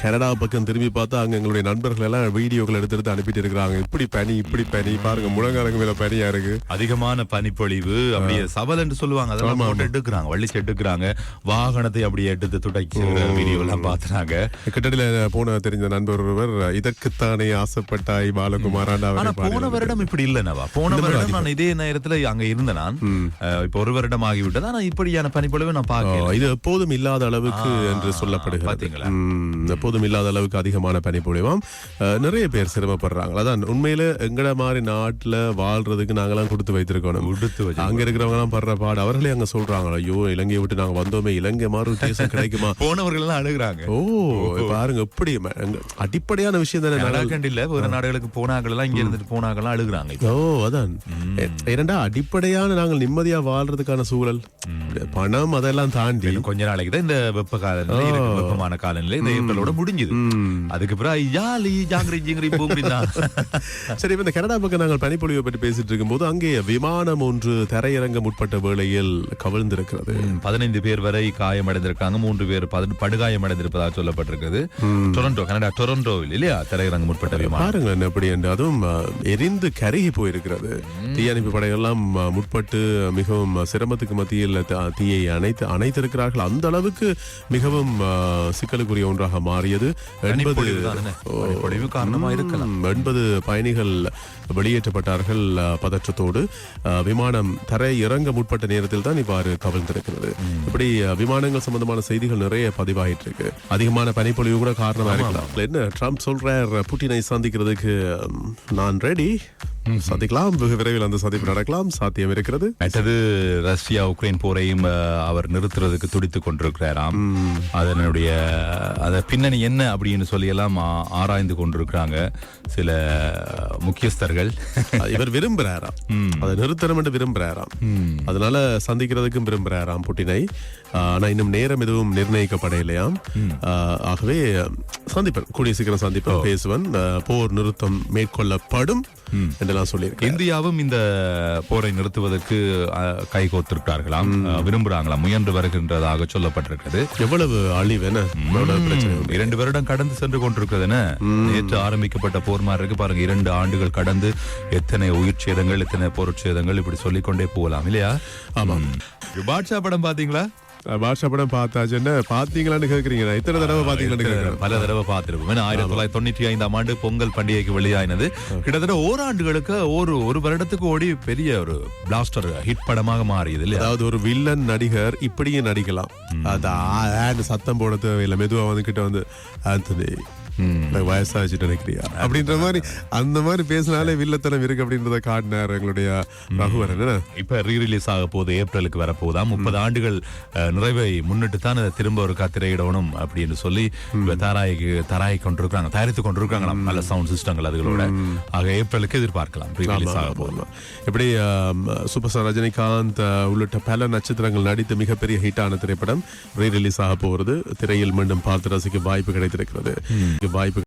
Canada பக்கம் திரும்பி பார்த்தா அங்க எங்களுடைய நண்பர்கள் எல்லாம் வீடியோக்கள் எடுத்து எடுத்து அனுப்பிட்டு இருக்கிறாங்க இப்படி பனி இப்படி பனி. பாருங்க முழங்காலங்க மேல பனியா இருக்கு. அதிகமான பனிப்பொழிவு அப்படியே சபல் என்று சொல்லுவாங்க. அதெல்லாம் போட்டு எடுக்கிறாங்க. வள்ளிச்சு எடுக்கிறாங்க. வாகனத்தை அப்படியே எடுத்து துடைச்சு வீடியோ எல்லாம் பாத்துறாங்க கிட்டடியில போன தெரிஞ்ச நண்பர் ஒருவர் இதற்குத்தானே ஆசைப்பட்டாய் பாலகுமார் ஆனா போன வருடம் இப்படி இல்லனவா போன வருடம் நான் இதே நேரத்துல அங்க இருந்த நான். இப்ப ஒரு வருடம் ஆகிவிட்டது. ஆனா இப்படியான பனிப்பொழிவு நான் பார்க்கல. இது எப்போதும் இல்லாத அளவுக்கு என்று சொல்லப்படுகிறது. பாத்தீங்களா? எப்போதும் இல்லாத அளவுக்கு அதிகமான பனிப்பொழிவாம் அஹ், நிறைய பேர் சிரமப்படுறாங்க. அதான் உண்மையில எங்கட மாதிரி நாட்டுல வாழ்றதுக்கு நாங்கெல்லாம் கொடுத்து வைத்திருக்கணும் உடுத்து வச்சு அங்க இருக்கிறவங்க எல்லாம் படுற பாடு அவர்களே அங்க சொல்றாங்க ஐயோ இலங்கையை விட்டு நாங்க வந்தோமே இலங்கை மாதிரி ஒரு தேசம் கிடைக்குமா? போனவர்கள் எல்லாம் அழுகுறாங்க. ஓ பாருங்க எப்படி அடிப்படையான விஷயம் தானே கண்டில்ல வேற நாடுகளுக்கு போனாங்கள் எல்லாம் இங்க இருந்துட்டு போனாங்கலாம் அழுகுறாங்க. ஓ அதான். இரண்டா அடிப்படையான நாங்கள் நிம்மதியா வாழ்றதுக்கான சூழல். பணம் அதெல்லாம் தாண்டி. கொஞ்ச நாளைக்கு தான் இந்த வெப்ப காலநிலை. வெப்பமான காலநிலை. இந்த முடிஞ்சுது. அதுக்கு பிறகு ஜாலி ஜாங்கிரி ஜிங்கிரி பூமி தான். சரி இப்ப இந்த கனடா பக்கம் நாங்கள் பனிப்பொழிவை பற்றி பேசிட்டு இருக்கும்போது அங்கே விமானம் ஒன்று தரையிறங்க முற்பட்ட வேளையில் கவிழ்ந்திருக்கிறது. பதினைந்து பேர் வரை காயமடைந்திருக்காங்க. மூன்று பேர் பது- படுகாயமடைந்திருப்பதாக சொல்லப்பட்டிருக்கிறது. டொரண்டோ கனடா டொரண்டோவில் இல்லையா? திரையரங்கு முற்பட்ட விமானம். பாருங்க எப்படி என்று. அதுவும் எரிந்து கருகி போயிருக்கிறது. தீயணைப்பு படையெல்லாம் முற்பட்டு மிகவும் சிரமத்துக்கு மத்தியில் தீயை அணைத்து அணைத்திருக்கிறார்கள். அந்த அளவுக்கு மிகவும் சிக்கலுக்குரிய ஒன்றாக மாறியது எண்பது எண்பது பயணிகள் வெளியேற்றப்பட்டார்கள் பதற்றத்தோடு. விமானம் தரை இறங்க முற்பட்ட நேரத்தில் தான் இவ்வாறு கவிழ்ந்திருக்கிறது. இப்படி விமானங்கள் சம்பந்தமான செய்திகள் நிறைய பதிவாயிட்டு இருக்கு. அதிகமான பனிப்பொழிவு கூட காரணமா இருக்கலாம். என்ன ட்ரம்ப் சொல்றார் புட்டினை சந்திக்கிறதுக்கு நான் ரெடி சந்திக்கலாம் வெகு விரைவில் அந்த சந்திப்பு நடக்கலாம். சாத்தியம் இருக்கிறது. மற்றது ரஷ்யா உக்ரைன் போரையும் அவர் நிறுத்துறதுக்கு துடித்துக் கொண்டிருக்கிறாராம். அதனுடைய அத பின்னணி என்ன அப்படின்னு சொல்லி எல்லாம் ஆராய்ந்து கொண்டிருக்கிறாங்க சில முக்கியஸ்தர்கள். இவர் விரும்புறாராம். அதை நிறுத்தணும் என்று விரும்புறாராம். அதனால சந்திக்கிறதுக்கும் விரும்புறாராம் புட்டினை. ஆஹ், ஆனா இன்னும் நேரம் எதுவும் நிர்ணயிக்கப்படலையாம். ஆஹ், ஆகவே சந்திப்பேன். கூடிய சீக்கிரம் சந்திப்பேன் பேசுவன். போர் நிறுத்தம் மேற்கொள்ளப்படும். என்றெல்லாம் சொல்லியிருக்கேன் இந்தியாவும் இந்த போரை நிறுத்துவதற்கு கைகோத்திருக்கிறார்களாம் அஹ், விரும்புறாங்களாம். முயன்று வருகின்றதாக சொல்லப்பட்டிருக்கிறது. எவ்வளவு அழிவு இரண்டு வருடம் கடந்து சென்று கொண்டிருக்கிறது நேற்று ஆரம்பிக்கப்பட்ட போர் மாதிரி இருக்கு. பாருங்க இரண்டு ஆண்டுகள் கடந்து எத்தனை உயிர் சேதங்கள் எத்தனை பொருட்சேதங்கள் இப்படி சொல்லிக்கொண்டே போகலாம் இல்லையா? ஆமா பாட்ஷா படம் பாத்தீங்களா பாஷா படம் பார்த்தாச்சு. என்ன பாத்தீங்களான்னு கேக்குறீங்க. நான் இத்தனை தடவை பாத்தீங்களான்னு கேக்குறேன். பல தடவை பார்த்திருப்போம். ஆயிரத்தி தொள்ளாயிரத்தி தொண்ணூற்றி ஐந்தாம் ஆண்டு பொங்கல் பண்டிகைக்கு வெளியாயினது. கிட்டத்தட்ட ஓராண்டுகளுக்கு ஒரு ஒரு வருடத்துக்கு ஓடி பெரிய ஒரு பிளாஸ்டர் ஹிட் படமாக மாறியது இல்லையா? அதாவது ஒரு வில்லன் நடிகர் இப்படியே நடிக்கலாம். அது சத்தம் போட தேவையில்லை. மெதுவா வந்து கிட்ட வந்து ஆந்தனி எனக்கு வயசாச்சு நினைக்கிறியா? அப்படின்ற மாதிரி அந்த மாதிரி பேசினாலே வில்லத்தனம் இருக்கு அப்படின்றத காட்டினார் எங்களுடைய ரகுவரன். என்ன? இப்ப ரீ ரிலீஸ் ஆக போகுது ஏப்ரலுக்கு வரப்போகுதா. முப்பது ஆண்டுகள் நிறைவை முன்னிட்டு தான் அதை திரும்ப ஒரு திரையிடணும் அப்படின்னு சொல்லி தராய்க்கு தராய் கொண்டிருக்காங்க தயாரித்து கொண்டிருக்காங்க நல்ல சவுண்ட் சிஸ்டங்கள் அதுகளோட. ஆக ஏப்ரலுக்கு எதிர்பார்க்கலாம் ரீ ரிலீஸ் ஆக போகுது. ஆமா. இப்படி சூப்பர் ஸ்டார் ரஜினிகாந்த் உள்ளிட்ட பல நட்சத்திரங்கள் நடித்து மிகப்பெரிய ஹிட்டான திரைப்படம் ரீ ரிலீஸ் ஆக போகிறது. திரையில் மீண்டும் பார்த்து ரசிக்க வாய்ப்பு கிடைத்திருக்கிறது. வாய்ப்பு